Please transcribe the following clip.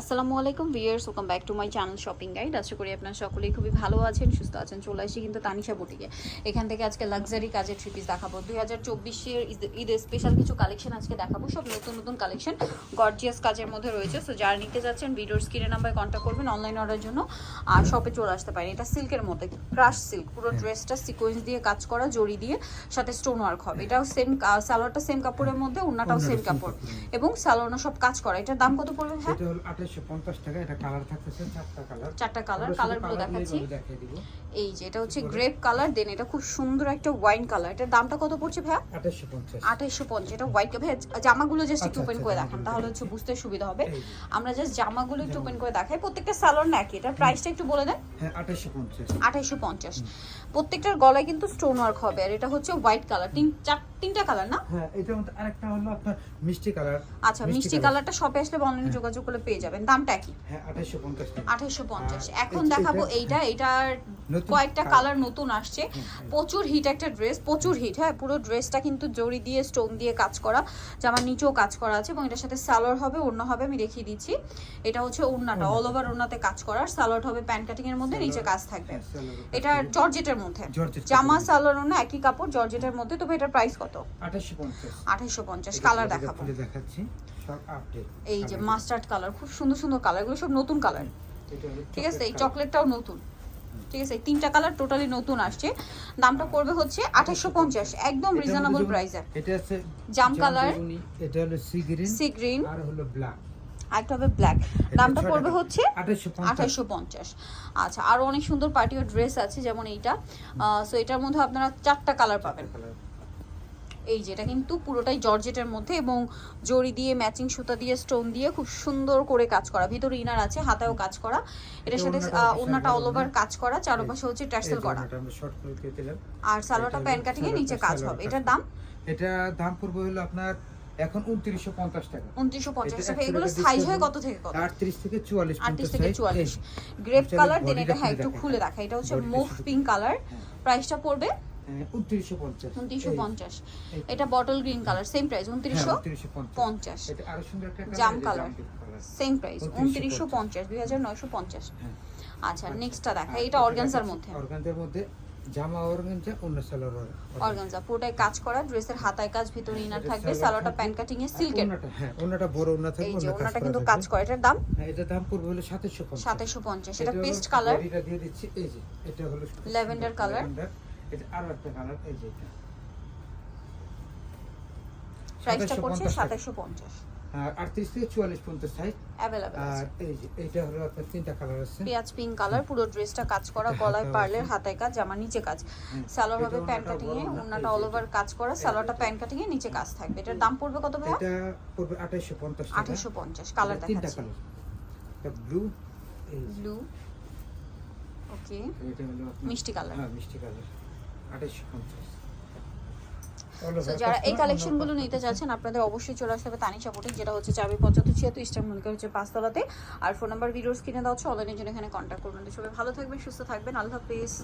আসসালামু আলাইকুম viewers welcome back to my channel shopping guide. আশা করি আপনারা সকলেই খুবই ভালো আছেন সুস্থ আছেন। চলে আসি কিন্তু তানিশা বুটিকে। এখান থেকে আজকে লাক্সারি কাজের থ্রি পিস দেখাবো। দুই হাজার চব্বিশের ঈদের স্পেশাল কিছু কালেকশন আজকে দেখাবো। সব নতুন নতুন কালেকশন গর্জিয়াস কাজের মধ্যে রয়েছে। সো যারা নিতে যাচ্ছেন ভিডিওর স্ক্রিনের নাম্বারে কন্ট্যাক্ট করবেন অনলাইন অর্ডারের জন্য। আর শপে চলে আসতে পারেন। এটা সিল্কের মধ্যে ক্রাশ সিল্ক পুরো ড্রেসটা সিকোয়েন্স দিয়ে কাজ করা জড়ি দিয়ে সাথে স্টোন ওয়ার্ক হবে। এটাও সেম সালোয়ারটা সেম কাপড়ের মধ্যে ওনাটাও সেম কাপড়। এবং সালোয়ারটা সব কাজ করা। এটার দাম কত পড়বে হ্যাঁ আঠাশশো পঞ্চাশ টাকা এটা কালার থাকতেছে চারটা কালার চারটা কালার কালারগুলো দেখাচ্ছি। দেখিয়ে দিব। এই যে এটা হচ্ছে গ্রেপ কালার দেন এটা খুব সুন্দর একটা ওয়াইন কালার এটার দামটা কত পড়ছে ভাইয়া? আঠাইশো পঞ্চাশ। এটা হোয়াইট ভাইয়া জামাগুলো জাস্ট একটু ওপেন আচ্ছা, করে আচ্ছা, দেখান। তাহলে হচ্ছে বুঝতে সুবিধা হবে। আমরা জাস্ট জামাগুলো একটু ওপেন করে দেখাই প্রত্যেকটা সালোয়ার না একই এটার প্রাইসটা একটু বলে দেন। হ্যাঁ আঠাইশো পঞ্চাশ। প্রত্যেকটার গলায় কিন্তু স্টোন ওয়ার্ক হবে আর এটা হচ্ছে হোয়াইট কালার তিন চার তিনটা কালার না? হ্যাঁ মধ্যে আরেকটা হলো আপনার মিষ্টি কালার আচ্ছা মিষ্টি কালারটা শপে আসলে অনলাইনে যোগাযোগ করলে পেয়ে যাবেন। দামটা কি হ্যাঁ আঠাশশো পঞ্চাশ। টাকা আঠাইশো পঞ্চাশ। আর এখন দেখাবো এইটা এইটার নতুন কয়েকটা কালার। নতুন আসছে। প্রচুর হিট একটা ড্রেস প্রচুর হিট হ্যাঁ পুরো ড্রেসটা কিন্তু জড়ি দিয়ে স্টোন দিয়ে কাজ করা জামার নিচেও কাজ করা আছে এবং এটার সাথে সালোয়ার হবে ওড়না হবে আমি দেখিয়ে দিচ্ছি। এটা হচ্ছে ওড়নাটা অল ওভার ওড়নাতে কাজ করা সালোয়ার হবে প্যান্ট কাটিং এর মধ্যে নিচে কাজ থাকবে। হ্যাঁ, এটা জর্জেটের মধ্যে। জামা সালোয়ার ওড়না একই কাপড় জর্জেটের মধ্যে তবে এটার প্রাইস কত? আঠাশশো পঞ্চাশ। আঠাইশো পঞ্চাশ কালার দেখাবো। দেখাচ্ছি এই যে মাস্টার্ড কালার খুব সুন্দর সুন্দর কালার এগুলো সব নতুন কালার ঠিক আছে এই চকলেটটাও নতুন। ঠিক আছে তিনটা কালার টোটালি নতুন আসছে। দামটা পড়বে হচ্ছে আঠাশশো পঞ্চাশ একদম রিজনেবল প্রাইসে এটা আছে জাম কালার এটা হলো সি গ্রিন সি গ্রিন আর হলো ব্ল্যাক আরেকটা হবে ব্ল্যাক দামটা পড়বে হচ্ছে আঠাশশো পঞ্চাশ। আচ্ছা আরও অনেক সুন্দর পার্টিও ড্রেস আছে যেমন এইটা। সো এটার মধ্যে আপনারা চারটা কালার পাবেন। এই যে এটা কিন্তু পুরোটাই জর্জেটের মধ্যে এবং জড়ি দিয়ে ম্যাচিং সুতা দিয়ে স্টোন দিয়ে খুব সুন্দর করে কাজ করা। ভিতরে ইনার আছে হাতেও কাজ করা। এটার সাথে বড় অল ওভার কাজ করা চারপাশে হচ্ছে টার্সেল করা। আমরা শর্ট করে দিয়ে আর সালোয়ারটা প্যান কাটিং এর নিচে কাজ হবে। এটার দাম? এটা দাম পড়বে হলো আপনার এখন উনত্রিশশো পঞ্চাশ টাকা। উনত্রিশশো পঞ্চাশ। এটা টাকা এগুলো সাইজ হয় কত থেকে কত? আটত্রিশ থেকে চুয়াল্লিশ আটত্রিশ পর্যন্ত থেকে size। চুয়াল্লিশ। এই, গ্রেপ কালার দেন এটা হ্যাঁ একটু খুলে দেখা এটা হচ্ছে মুভ পিঙ্ক কালার। প্রাইসটা পড়বে হ্যাঁ। এটা bottle green colour same price হ্যাঁ, উনত্রিশশো পঞ্চাশ। জাম কালার সেম প্রাইস 2950 উনত্রিশশো পঞ্চাশ। দুই হাজার নয়শো পঞ্চাশ। হ্যাঁ। আচ্ছা নেক্সটটা দেখা। এটা অর্গানজার মধ্যে। অর্গানজার মধ্যে জামা অর্গানজা অন্য সালোয়ার অর্গানজা পুরোটাই কাজ করা ড্রেসের হাতায় কাজ ভিতরে ইনার থাকবে সালোয়ারটা কাটিং এ সিল্কের হ্যাঁ ওনাটা বড় ওনা থাকবে এই যে ওনাটা কিন্তু কাজ করে এটার দাম? হ্যাঁ, এটা দাম পড়বে হলো পেস্ট কালার বডিটা দিয়ে দিচ্ছি এই যে এটা হলো Lavender color। এটা আরও একটা কালার এই যে এটা। প্রাইসটা 2750 পড়ছে টাকা। সাতাশশো পঞ্চাশ। আর আটত্রিশ থেকে চুয়াল্লিশ পর্যন্ত সাইজ অ্যাভেলেবেল আর এই যে এটা হলো আপনার তিনটা কালার আছে। পেঁয়াজ পিঙ্ক কালার পুরো ড্রেসটা কাজ করা গলায় পার্লের হাতায় কাজ জামা নিচে কাজ। সালোয়ার হবে প্যান ওড়নাটাও কাটিং এ অল ওভার কাজ করা সালোয়ারটা যে প্যান কাটিং এ নিচে কাজ থাকবে। এটার দাম পড়বে কত ভাইয়া? এটা পড়বে কালার এটা তিনটা কালার এটা ব্লু ব্লু ওকে এটা হলো মিষ্টি কালার হ্যাঁ মিষ্টি যারা এই কালেকশনগুলো নিতে চাচ্ছেন আপনাদের অবশ্যই চলে আসতে হবে তানিশা বুটিক যেটা হচ্ছে চাবি পঁচাত্তর ছিয়াত্তর ইস্টার মনে হচ্ছে পাঁচতলাতে। আর ফোন নাম্বার ভিডিওস কিনে দেওয়া হচ্ছে অনলাইনের জন্য এখানে কন্ট্যাক্ট করবেন। সবাই ভালো থাকবেন, সুস্থ থাকবেন। আল্লাহ হাফিজ।